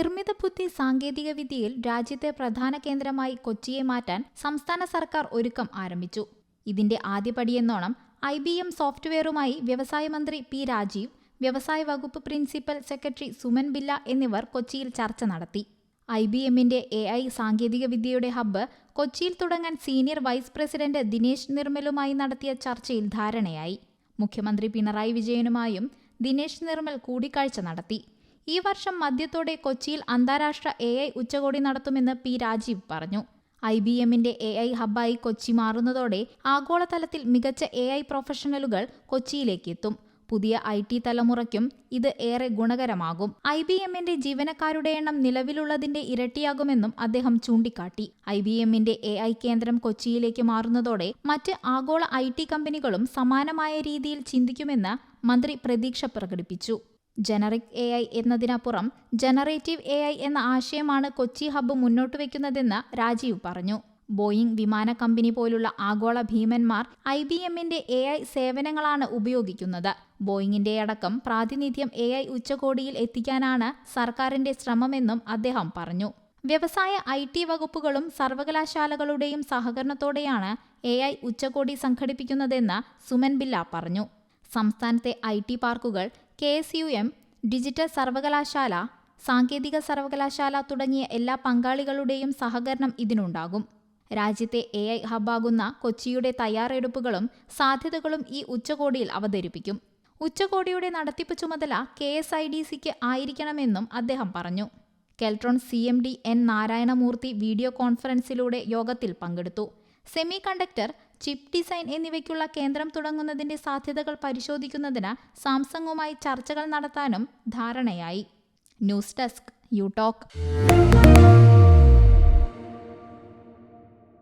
നിർമ്മിത ബുദ്ധി സാങ്കേതിക വിദ്യയിൽ രാജ്യത്തെ പ്രധാന കേന്ദ്രമായി കൊച്ചിയെ മാറ്റാൻ സംസ്ഥാന സർക്കാർ ഒരുക്കം ആരംഭിച്ചു. ഇതിന്റെ ആദ്യപടിയെന്നോണം ഐ ബി എം സോഫ്റ്റ്വെയറുമായി വ്യവസായ മന്ത്രി പി രാജീവ് വ്യവസായ വകുപ്പ് പ്രിൻസിപ്പൽ സെക്രട്ടറി സുമൻ ബില്ല എന്നിവർ കൊച്ചിയിൽ ചർച്ച നടത്തി. ഐ ബി എമ്മിന്റെ എ ഐ സാങ്കേതിക വിദ്യയുടെ ഹബ്ബ് കൊച്ചിയിൽ തുടങ്ങാൻ സീനിയർ വൈസ് പ്രസിഡന്റ് ദിനേശ് നിർമ്മലുമായി നടത്തിയ ചർച്ചയിൽ ധാരണയായി. മുഖ്യമന്ത്രി പിണറായി വിജയനുമായും ദിനേശ് നിർമ്മൽ കൂടിക്കാഴ്ച നടത്തി. ഈ വർഷം മധ്യത്തോടെ കൊച്ചിയിൽ അന്താരാഷ്ട്ര എ ഐ ഉച്ചകോടി നടത്തുമെന്ന് പി രാജീവ് പറഞ്ഞു. ഐ ബി എമ്മിന്റെ എ ഐ ഹബ്ബായി കൊച്ചി മാറുന്നതോടെ ആഗോളതലത്തിൽ മികച്ച എ ഐ പ്രൊഫഷണലുകൾ കൊച്ചിയിലേക്ക് എത്തും പുതിയ ഐ ടി തലമുറയ്ക്കും ഇത് ഏറെ ഗുണകരമാകും. ഐ ബി എമ്മിന്റെ ജീവനക്കാരുടെ എണ്ണം നിലവിലുള്ളതിന്റെ ഇരട്ടിയാകുമെന്നും അദ്ദേഹം ചൂണ്ടിക്കാട്ടി. ഐ ബി എമ്മിന്റെ എ ഐ കേന്ദ്രം കൊച്ചിയിലേക്ക് മാറുന്നതോടെ മറ്റ് ആഗോള ഐ ടി കമ്പനികളും സമാനമായ രീതിയിൽ ചിന്തിക്കുമെന്ന് മന്ത്രി പ്രതീക്ഷ പ്രകടിപ്പിച്ചു. ജനറിക് എ ഐ എന്നതിനപ്പുറം ജനറേറ്റീവ് എ ഐ എന്ന ആശയമാണ് കൊച്ചി ഹബ്ബ് മുന്നോട്ട് വയ്ക്കുന്നതെന്ന് രാജീവ് പറഞ്ഞു. ബോയിംഗ് വിമാന കമ്പനി പോലുള്ള ആഗോള ഭീമന്മാർ ഐ ബി എമ്മിന്റെ എ ഐ സേവനങ്ങളാണ് ഉപയോഗിക്കുന്നത്. ബോയിങ്ങിന്റെ അടക്കം പ്രാതിനിധ്യം എ ഐ ഉച്ചകോടിയിൽ എത്തിക്കാനാണ് സർക്കാരിന്റെ ശ്രമമെന്നും അദ്ദേഹം പറഞ്ഞു. വ്യവസായ ഐ ടി വകുപ്പുകളും സർവകലാശാലകളുടെയും സഹകരണത്തോടെയാണ് എ ഐ ഉച്ചകോടി സംഘടിപ്പിക്കുന്നതെന്ന് സുമൻ ബില്ല പറഞ്ഞു. സംസ്ഥാനത്തെ ഐ ടി പാർക്കുകൾ K S U M digital സർവകലാശാല സാങ്കേതിക സർവകലാശാല തുടങ്ങിയ എല്ലാ പങ്കാളികളുടെയും സഹകരണം ഇതിനുണ്ടാകും. രാജ്യത്തെ എ ഐ ഹബ്ബാകുന്ന കൊച്ചിയുടെ തയ്യാറെടുപ്പുകളും സാധ്യതകളും ഈ ഉച്ചകോടിയിൽ അവതരിപ്പിക്കും. ഉച്ചകോടിയുടെ നടത്തിപ്പ് ചുമതല കെ എസ് ഐ ഡി സിക്ക് ആയിരിക്കണമെന്നും അദ്ദേഹം പറഞ്ഞു. Keltron C M D N Narayanamurthy video കോൺഫറൻസിലൂടെ യോഗത്തിൽ പങ്കെടുത്തു. സെമി കണ്ടക്ടർ ചിപ്പ് ഡിസൈൻ എന്നിവയ്ക്കുള്ള കേന്ദ്രം തുടങ്ങുന്നതിന്റെ സാധ്യതകൾ പരിശോധിക്കുന്നതിന് സാംസങ്ങുമായി ചർച്ചകൾ നടത്താനും ധാരണയായി. News desk UTalk.